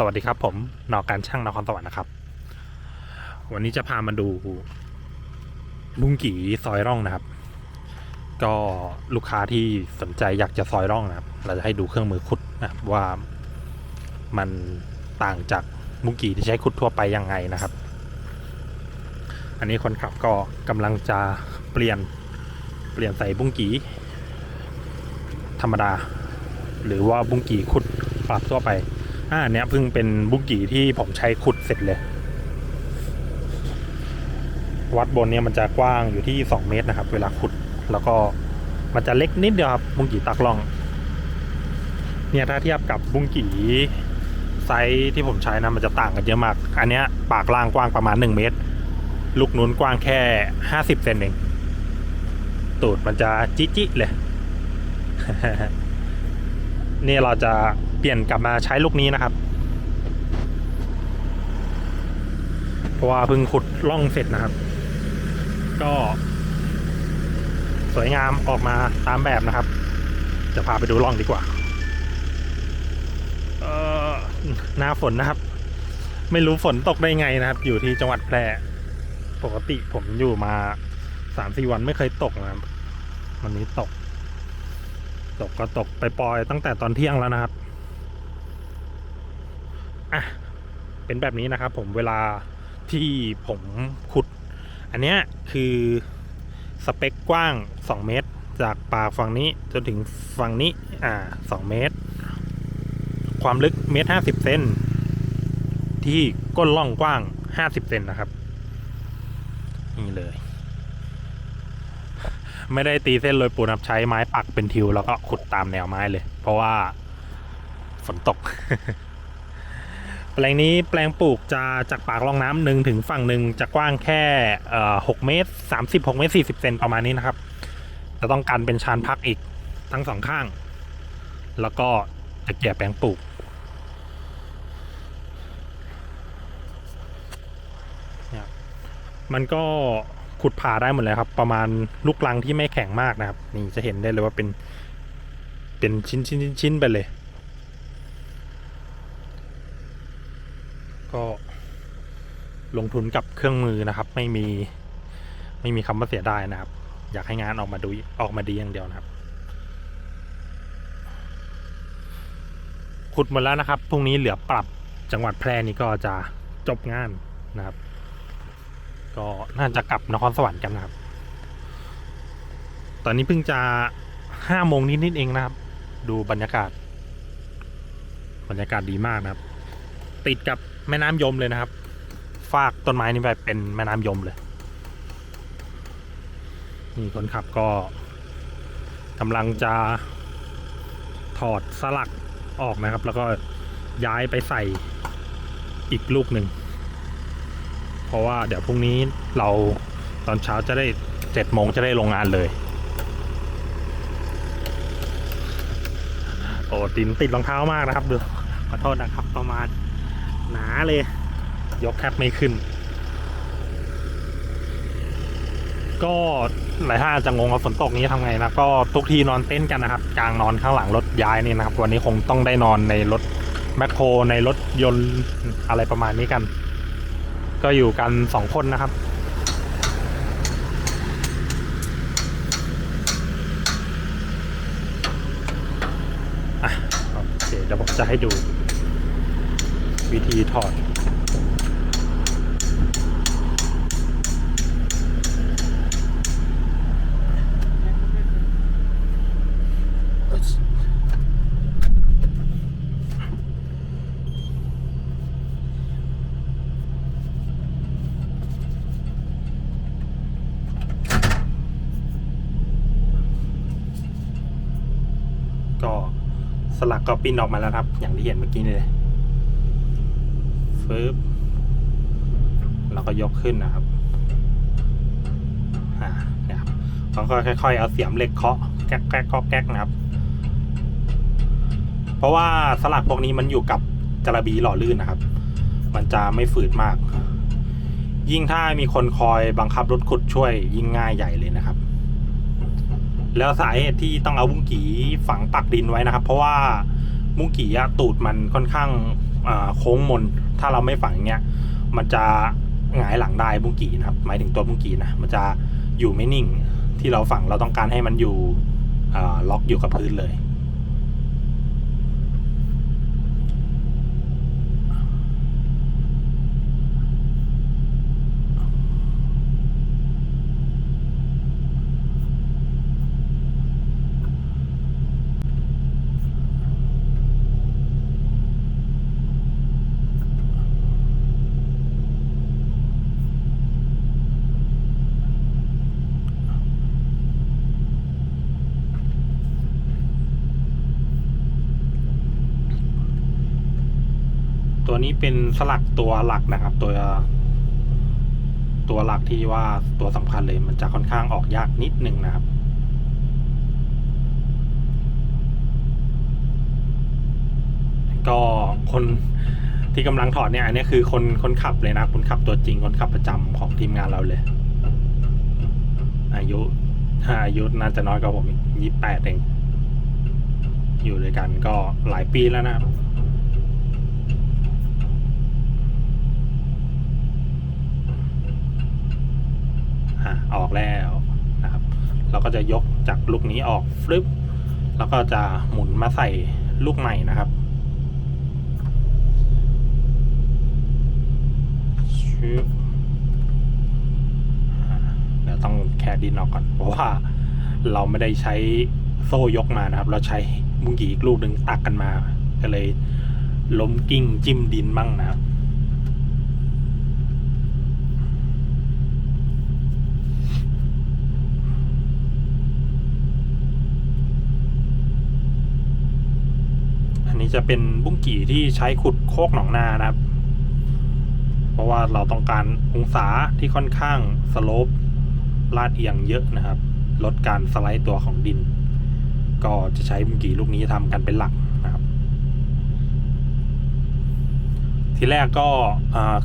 สวัสดีครับผมนอการช่างนครสวรรค์นะครับ วันนี้จะพามาดูบุ้งกี่ซอยร่องนะครับ ก็ลูกค้าที่สนใจอยากจะซอยร่องนะครับ เราจะให้ดูเครื่องมือขุดนะครับว่ามันต่างจากบุ้งกี่ที่ใช้ขุดทั่วไปยังไงนะครับ อันนี้คนขับก็กำลังจะเปลี่ยนเปลี่ยนใส่บุ้งกี่ธรรมดา หรือว่าบุ้งกี่ขุดปรับทั่วไป อ่าอันเนี้ยเพิ่งเป็นบุกี่ที่ผมใช้ขุดเสร็จเลย วัดบนเนี่ยมันจะกว้างอยู่ที่2เมตรนะครับ เวลาขุดแล้วก็มันจะเล็กนิดเดียวครับบุ้งกี่ตักล่อง เนี่ยถ้าเทียบกับบุ้งกี่ไซส์ที่ผมใช้นะมันจะต่างกันเยอะมาก อันเนี้ยปากล่างกว้างประมาณ 1 เมตร ลูกนู้นกว้างแค่ 50เซนเองตูดมันจะจิจิเลย นี่เราจะ เปลี่ยนกลับมาใช้ลูกนี้นะครับ เพราะว่าเพิ่งขุดล่องเสร็จนะครับ ก็ สวยงามออกมาตามแบบนะครับ จะพาไปดูล่องดีกว่าเออหน้าฝนนะครับ ไม่รู้ฝนตกได้ไงนะครับ อยู่ที่จังหวัดแพร่ปกติผมอยู่มาสามสี่วันไม่เคยตกนะครับวันนี้ตก ตกก็ตกไปปล่อยตั้งแต่ตอนเที่ยงแล้วนะครับ อะเป็นแบบนี้นะครับผมเวลาที่ผมขุด อันเนี้ยคือสเปคกว้าง 2 เมตร จากปากฝั่งนี้จนถึงฝั่งนี้อ่า2เมตร ความลึกเมตรห้าสิบเซนที่ก้นล่องกว้าง50เซนนะครับนี่เลย ไม่ได้ตีเส้นโรยปูนับใช้ไม้ปักเป็นทิว แล้วก็ขุดตามแนวไม้เลย เพราะว่าฝนตก แปลงนี้แปลงปลูกจะจากปากร่องน้ำหนึ่งถึงฝั่งหนึ่งจะกว้างแค่เอ่อหกเมตรสามสิบหกเมตรสี่สิบเซนประมาณนี้นะครับ จะต้องการเป็นชานพักอีกทั้งสองข้าง แล้วก็ตะเกียบแปลงปลูกมันก็ขุดผ่าได้หมดเลยครับ ประมาณลูกลังที่ไม่แข็งมากนะครับ นี่จะเห็นได้เลยว่าเป็นเป็นชิ้นชิ้นชิ้นไปเลย ก็ ลงทุนกับเครื่องมือนะครับ ไม่มีไม่มีคำว่าเสียดายนะครับ อยากให้งานออกมาดูออกมาดีอย่างเดียวนะครับ ขุดหมดแล้วนะครับพรุ่งนี้เหลือปรับจังหวัดแพร่นี่ก็จะจบงานนะครับ ก็น่าจะกลับนครสวรรค์กันนะครับ ตอนนี้เพิ่งจะห้าโมงนิดๆเองนะครับ ดูบรรยากาศ บรรยากาศดีมากนะครับ ติดกับแม่น้ำยมเลยนะครับ ฟากต้นไม้นี่ไปเป็นแม่น้ำยมเลย นี่คนขับก็กำลังจะถอดสลักออกนะครับ แล้วก็ย้ายไปใส่อีกลูกหนึ่ง เพราะว่าเดี๋ยวพรุ่งนี้เราตอนเช้าจะได้เจ็ดโมงจะได้ลงงานเลย โอ้ตินติดรองเท้ามากนะครับดูขอโทษนะครับประมาณหนาเลย ยกแคปไม่ขึ้น ก็หลายท่านอาจจะงงว่าฝนตกนี้ทำไงนะก็ทุกทีนอนเต้นกันนะครับ กลางนอนข้างหลังรถย้ายนี่นะครับ วันนี้คงต้องได้นอนในรถแมคโครในรถยนต์อะไรประมาณนี้กัน ก็อยู่กันสองคนนะครับอะโอเคเดี๋ยวผมจะให้ดูวิธีถอด ก็ สลักก็ปิ้นออกมาแล้วครับ อย่างที่เห็นเมื่อกี้เลยฟึบแล้วก็ยกขึ้นนะครับอ่าเนี่ยครับแล้วก็ค่อยๆ เอาเสียมเหล็กเคาะแก๊กแก๊กก็แก๊กนะครับ เพราะว่าสลักพวกนี้มันอยู่กับจระบีหล่อลื่นนะครับ มันจะไม่ฝืดมาก ยิ่งถ้ามีคนคอยบังคับรถขุดช่วยยิ่งง่ายใหญ่เลยนะครับ แล้วสาเหตุที่ต้องเอาบุ้งกีฝังปักดินไว้นะครับ เพราะว่าบุ้งกีอะตูดมันค่อนข้างโค้งมน ถ้าเราไม่ฝังเงี้ยมันจะหงายหลังได้บุ้งกี่นะครับ หมายถึงตัวบุ้งกี่นะมันจะอยู่ไม่นิ่ง ที่เราฝังเราต้องการให้มันอยู่ล็อกอยู่กับพื้นเลย ตัว นี้เป็นสลักตัวหลักนะครับ ตัว ตัวหลักที่ว่าตัวสำคัญเลยมันจะค่อนข้างออกยากนิดนึงนะครับก็คนที่กำลังถอดเนี่ยอันนี้คือคนคนขับเลยนะคนขับตัวจริงคนขับประจำของทีมงานเราเลย อายุถ้าอายุน่าจะน้อยกว่าผมยี่แปดเอง อยู่ด้วยกันก็หลายปีแล้วนะครับ อะออกแล้วนะครับ เราก็จะยกจากลูกนี้ออกฟลิปแล้วก็จะหมุนมาใส่ลูกใหม่นะครับชึบอะเดี๋ยวต้องแค่ดินออกก่อน เพราะว่าเราไม่ได้ใช้โซ่ยกมานะครับ เราใช้มุงกีอีกลูกหนึ่งตักกันมา ก็เลยล้มกิ้งจิ้มดินบ้างนะครับ อั นี้จะเป็นบุ้งกี่ที่ใช้ขุดโคกหนองนานะครับ เพราะว่าเราต้องการองศาที่ค่อนข้างสโลปลาดเอียงเยอะนะครับ ลดการสไลด์ตัวของดิน ก็จะใช้บุ้งกี่ลูกนี้ทำกันเป็นหลักนะครับ ทีแรกก็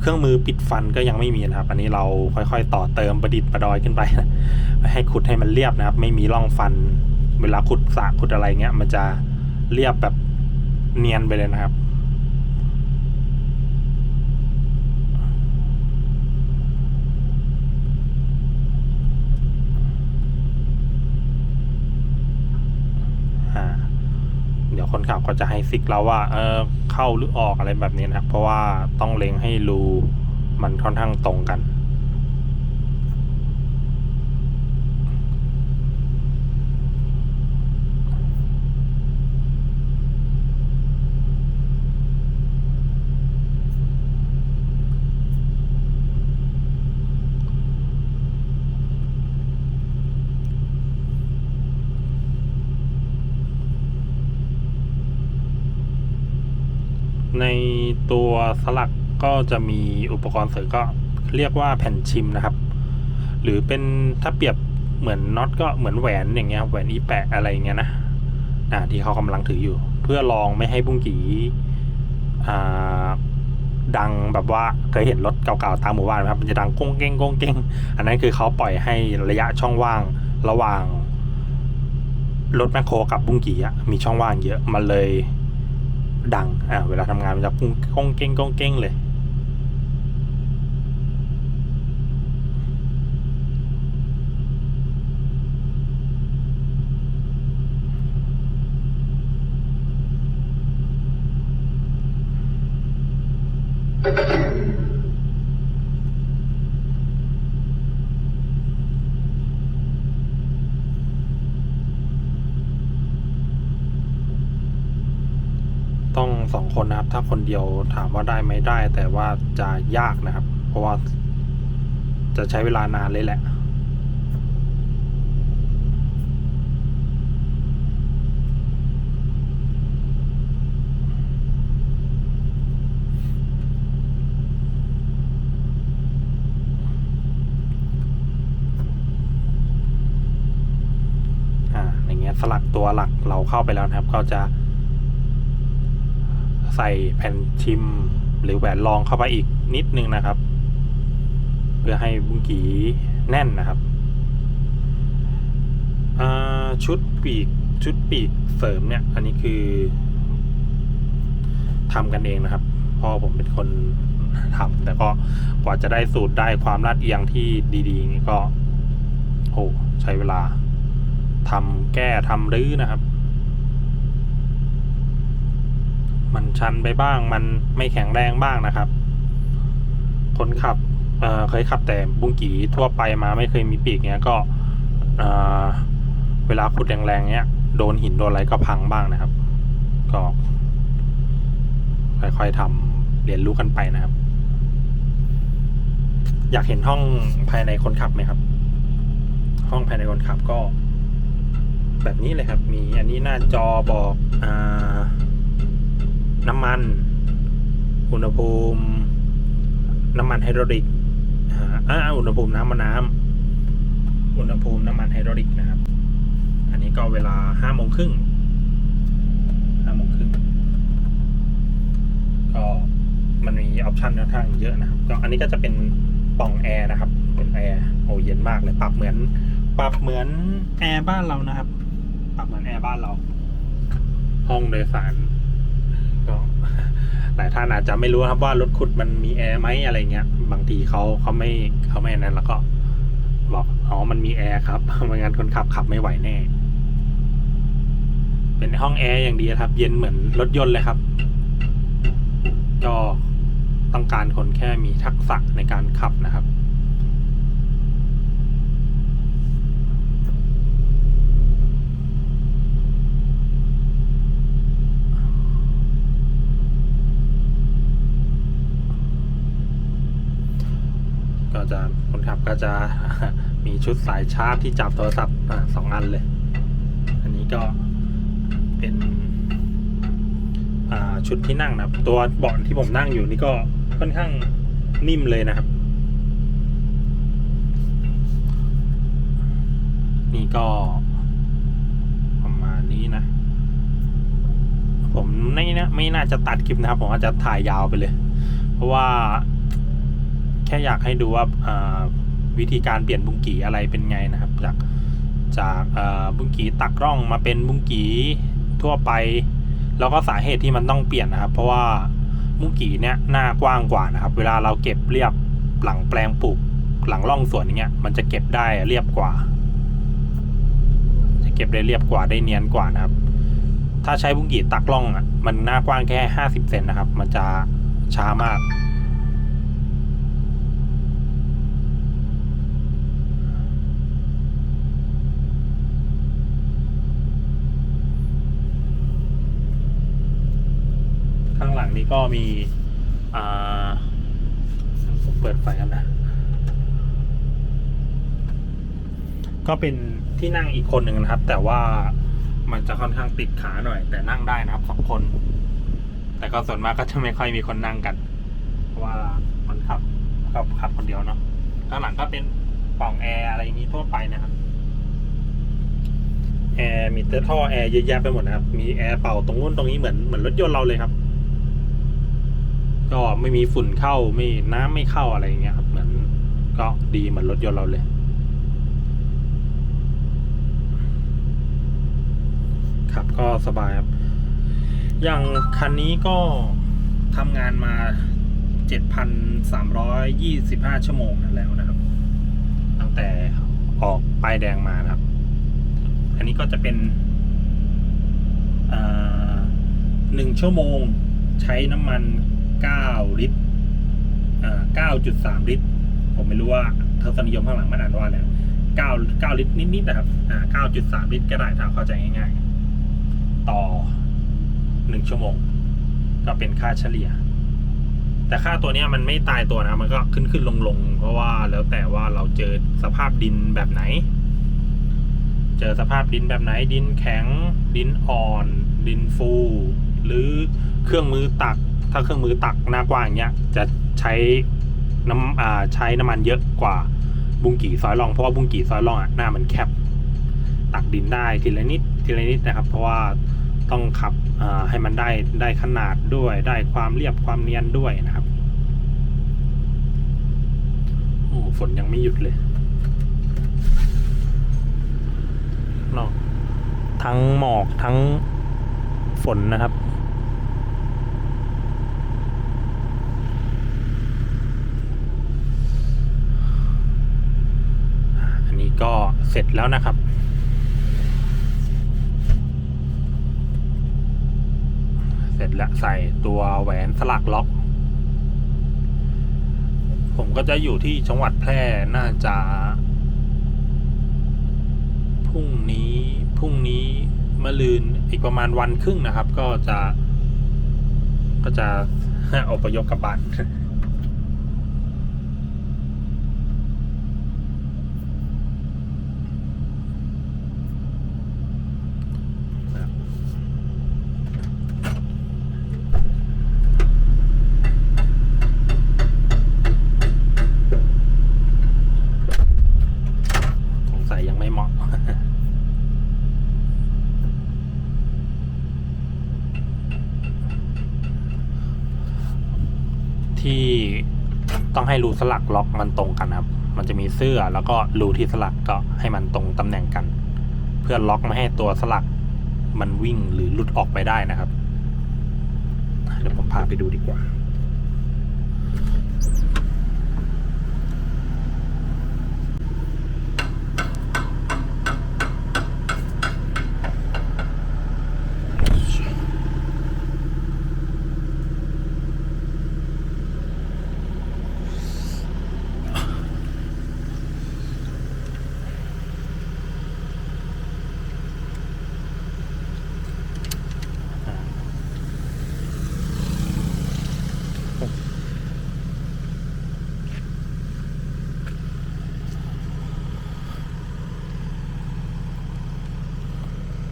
เครื่องมือปิดฟันก็ยังไม่มีนะครับ อันนี้เราค่อยๆ ต่อเติมประดิษฐ์ประดอยขึ้นไปนะให้ขุดให้มันเรียบนะครับ ไม่มีร่องฟัน เวลาขุดสระขุดอะไรเงี้ย มันจะเรียบแบบ เนียนไปเลยนะครับ เดี๋ยวคนขับก็จะให้ซิกเราว่า เออเข้าหรือออกอะไรแบบนี้นะครับ เพราะว่าต้องเล็งให้รูมันค่อนข้างตรงกัน ตัวสลักก็จะมีอุปกรณ์เสริมก็เรียกว่าแผ่นชิมนะครับ หรือเป็นถ้าเปรียบเหมือนน็อตก็เหมือนแหวนอย่างเงี้ยแหวนอีแปะอะไรอย่างเงี้ยนะอ่าที่เขากำลังถืออยู่ เพื่อลองไม่ให้บุ้งกีอ่าดังแบบว่าเคยเห็นรถเก่าๆตามหมู่บ้านไหมครับมันจะดังก้งเก้งก้งเก้งอันนั้นคือเขาปล่อยให้ระยะช่องว่างระหว่างรถแมคโครกับบุ้งกีอะมีช่องว่างเยอะมันเลย ดังอ่าเวลาทำงานมันจะกุ้งก้องเก้งก้องเก้งเลย สองคนนะครับ ถ้าคนเดียวถามว่าได้ไหมได้ แต่ว่าจะยากนะครับ เพราะว่าจะใช้เวลานานเลยแหละอ่าอย่างเงี้ยสลักตัวหลักเราเข้าไปแล้วนะครับ ก็จะ ใส่แผ่นชิม หรือแหวนรองเข้าไปอีกนิดนึงนะครับ เพื่อให้บุ้งกีแน่นนะครับชุดปีกชุดปีกเสริมเนี่ย อันนี้คือทำกันเองนะครับเพพ่อผมเป็นคนทำแต่ก็กว่าจะได้สูตรได้ความลาดเอียงที่ดีๆนี้ก็โอ้ใช้เวลาทำแก้ทำรื้อนะครับ มันชันไปบ้าง มันไม่แข็งแรงบ้างนะครับ คนขับเเคยขับแต่บุ้งกี่ทั่วไปมาไม่เคยมีปีกเนี้ยก็เเวลาขุดแรงๆเนี้ยโดนหินโดนอะไรก็พังบ้างนะครับ ก็ ค่อยๆทำเรียนรู้กันไปนะครับ อยากเห็นห้องภายในคนขับไหมครับ ห้องภายในคนขับก็ แบบนี้เลยครับ มีอันนี้หน้าจอบอกอา น้ำมัน อุณหภูมิ น้ำมันไฮดรอลิกอ่าอุณหภูมิน้ำมันน้ำอุณหภูมิน้ำมันไฮดรอลิกนะครับ อันนี้ก็เวลาห้าโมงครึ่งห้าโมงครึ่งก็มันมีออปชันค่อนข้างเยอะนะครับ ก็อันนี้ก็จะเป็นปล่องแอร์นะครับ เป็นแอร์โอ้เย็นมากเลยปรับเหมือน ปรับเหมือนแอร์บ้านเรานะครับ ปรับเหมือนแอร์บ้านเรา ห้องโดยสาร หลายท่านอาจจะไม่รู้ครับว่ารถขุดมันมีแอร์ไหมอะไรเงี้ย บางทีเขาเขาไม่เขาไม่นนั้นแล้วก็บอกอ๋อมันมีแอร์ครับไม่งั้นคนขับขับไม่ไหวแน่ เป็นห้องแอร์อย่างดีครับ เย็นเหมือนรถยนต์เลยครับ ก็ต้องการคนแค่มีทักษะในการขับนะครับ ก็จะคนขับก็จะมีชุดสายชาร์จที่จับโทรศัพท์สองอันเลย อันนี้ก็เป็นชุดที่นั่งนะครับ ตัวเบาะที่ผมนั่งอยู่นี่ก็ค่อนข้างนิ่มเลยนะครับ นี่ก็ประมาณนี้นะ ผมไม่นะไม่น่าจะตัดคลิปนะครับ ผมอาจจะถ่ายยาวไปเลย เพราะว่า ค่อยากให้ดูว่าวิธีการเปลี่ยนบุ้งกีอะไรเป็นไงนะครับ จากจากบุ้งกีตักร่องมาเป็นบุ้งกีทั่วไป แล้วก็สาเหตุที่มันต้องเปลี่ยนนะครับ เพราะว่ามุกี้เนี่ยหน้ากว้างกว่านะครับ เวลาเราเก็บเรียบหลังแปลงปลูกหลังร่องสวนอย่างเงี้ยมันจะเก็บได้เรียบกว่า จะเก็บได้เรียบกว่าได้เนียนกว่านะครับ ถ้าใช้บุ้งกีตักร่องอะมันหน้ากว้างแค่ห้าสิบเซนนะครับ มันจะช้ามาก ข้างหลังนี้ ก็มีอ่าผมเปิดไฟกันนะ ก็เป็นที่นั่งอีกคนหนึ่งนะครับ แต่ว่ามันจะค่อนข้างติดขาหน่อย แต่นั่งได้นะครับสองคน แต่ก็ส่วนมากก็จะไม่ค่อยมีคนนั่งกันเพราะว่าคนขับก็ขับคนเดียวเนาะข้างหลังก็เป็นป่องแอร์อะไรอย่างนี้ทั่วไปนะครับแอร์มีเตอร์ท่อแอร์เยอะแยะไปหมดนะครับ มีแอร์เป่าตรงนู้นตรงนี้เหมือนเหมือนรถยนต์เราเลยครับ ก็ไม่มีฝุ่นเข้าไม่น้ำไม่เข้าอะไรเงี้ยครับเหมือนก็ดีเหมือนรถยนต์เราเลย ครับก็สบายครับ อย่างคันนี้ก็ทำงานมา 7,325 ชั่วโมงแล้วนะครับ ตั้งแต่ออกป้ายแดงมานะครับ อันนี้ก็จะเป็นหนึ่งชั่วโมงใช้น้ำมัน 9 ลิตรอ่า9.3 ลิตร ผมไม่รู้ว่าทศนิยมข้างหลังมันอ่านว่าอะไร9 9 ลิตรนิดๆนะครับอ่า9.3 ลิตรก็ได้ถ้าเข้าใจง่ายๆ ต่อ 1 ชั่วโมง ก็เป็นค่าเฉลี่ย แต่ค่าตัวนี้มันไม่ตายตัวนะ มันก็ขึ้นขึ้นลงลงเพราะว่าแล้วแต่ว่าเราเจอสภาพดินแบบไหน เจอสภาพดินแบบไหน ดินแข็ง ดินอ่อน ดินฟู หรือเครื่องมือตัก ถ้าเครื่องมือตักหน้ากว้างเนี้ยจะใช้น้ำอ่าใช้น้ำมันเยอะกว่าบุงกี่ซอยล่องเพราะว่าบุงกี่ซอยล่องอะหน้ามันแคบตักดินได้ทีละนิดทีละนิดนะครับ เพราะว่าต้องขับอ่าให้มันได้ได้ขนาดด้วย ได้ความเรียบความเนียนด้วยนะครับโอ้ฝนยังไม่หยุดเลยเนาะทั้งหมอกทั้งฝนนะครับ ก็เสร็จแล้วนะครับ เสร็จแล้วใส่ตัวแหวนสลักล็อก ผมก็จะอยู่ที่จังหวัดแพร่น่าจะพรุ่งนี้พรุ่งนี้มะลืนอีกประมาณวันครึ่งนะครับ ก็จะ ก็จะอพยพกลับบ้าน สงสัยยังไม่เหมาะ ที่ต้องให้รู สลักล็อกมันตรงกันนะครับ มันจะมีเสื้อแล้วก็รูที่สลักก็ให้มันตรงตำแหน่งกัน เพื่อล็อกไม่ให้ตัวสลักมันวิ่งหรือหลุดออกไปได้นะครับเดี๋ยวผมพาไปดูดีกว่า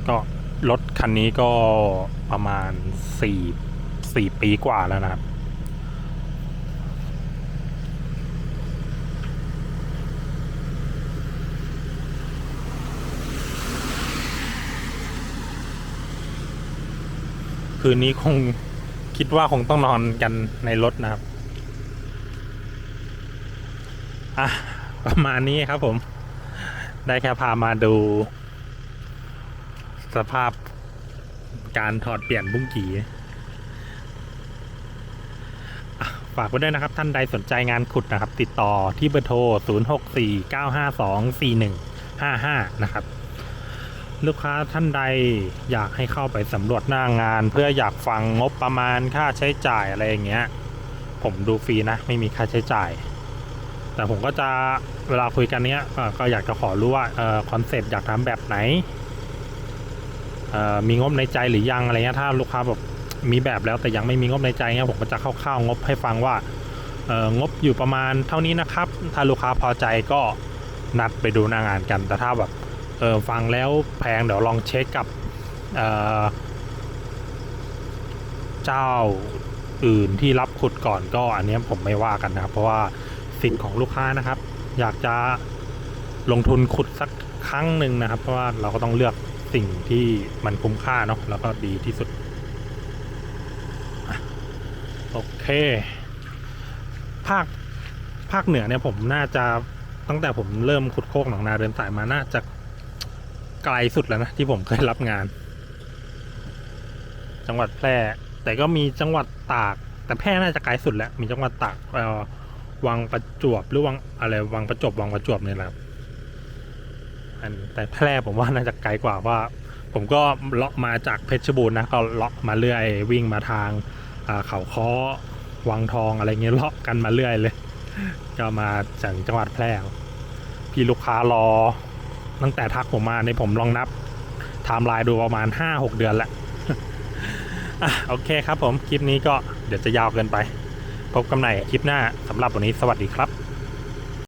ก็ รถคันนี้ก็ประมาณสี่สี่ปีกว่าแล้วนะครับ คืนนี้คงคิดว่าคงต้องนอนกันในรถนะครับ อะ ประมาณนี้ครับผม ได้แค่พามาดู สภาพการถอดเปลี่ยนบุ้งกีฝากไว้ด้วยนะครับ ท่านใดสนใจงานขุดนะครับ ติดต่อที่เบอร์โทร 0649524155 นะครับ ลูกค้าท่านใดอยากให้เข้าไปสำรวจหน้างาน เพื่ออยากฟังงบประมาณค่าใช้จ่ายอะไรอย่างเงี้ย ผมดูฟรีนะ ไม่มีค่าใช้จ่าย แต่ผมก็จะเวลาคุยกันเนี้ยก็อยากจะขอรู้ว่าคอนเซปต์อยากทำแบบไหน มีงบในใจหรือยังอะไรเงี้ยถ้าลูกค้าแบบมีแบบแล้วแต่ยังไม่มีงบในใจเงี้ยผมก็จะคร่าวๆงบให้ฟังว่างบอยู่ประมาณเท่านี้นะครับ ถ้าลูกค้าพอใจก็นัดไปดูหน้างานกัน แต่ถ้าแบบเออฟังแล้วแพงเดี๋ยวลองเช็คกับเเจ้าอื่นที่รับขุดก่อนก็อันเนี้ยผมไม่ว่ากันนะครับ เพราะว่าสิทธิ์ของลูกค้านะครับ อยากจะลงทุนขุดสักครั้งหนึ่งนะครับ เพราะว่าเราก็ต้องเลือก สิ่งที่มันคุ้มค่าเนาะแล้วก็ดีที่สุด โอเค ภาค ภาคเหนือเนี่ยผมน่าจะตั้งแต่ผมเริ่มขุดโคกหนองนาเดินสายมาน่าจะไกลสุดแล้วนะ ที่ผมเคยรับงาน จังหวัดแพร่ แต่ก็มีจังหวัดตาก แต่แพร่น่าจะไกลสุดแล้ว มีจังหวัดตากวังประจวบหรือวังอะไรวังประจวบวังประจวบเนี่ยแหละครับ อันแต่แพร่ผมว่าน่าจะไกลกว่าว่า ผมก็เลาะมาจากเพชรบูรณ์นะก็เลาะมาเรื่อยวิ่งมาทางอ่าเขาค้อวังทองอะไรเงี้ยเลาะกันมาเรื่อยเลย ก็มาจากจังหวัดแพร่พี่ลูกค้ารอ ตั้งแต่ทักผมมาในผมลองนับไทม์ไลน์ดูประมาณ 5-6 เดือนแล้วอะโอเคครับผม คลิปนี้ก็เดี๋ยวจะยาวเกินไป พบกันใหม่คลิปหน้าสำหรับวันนี้สวัสดีครับ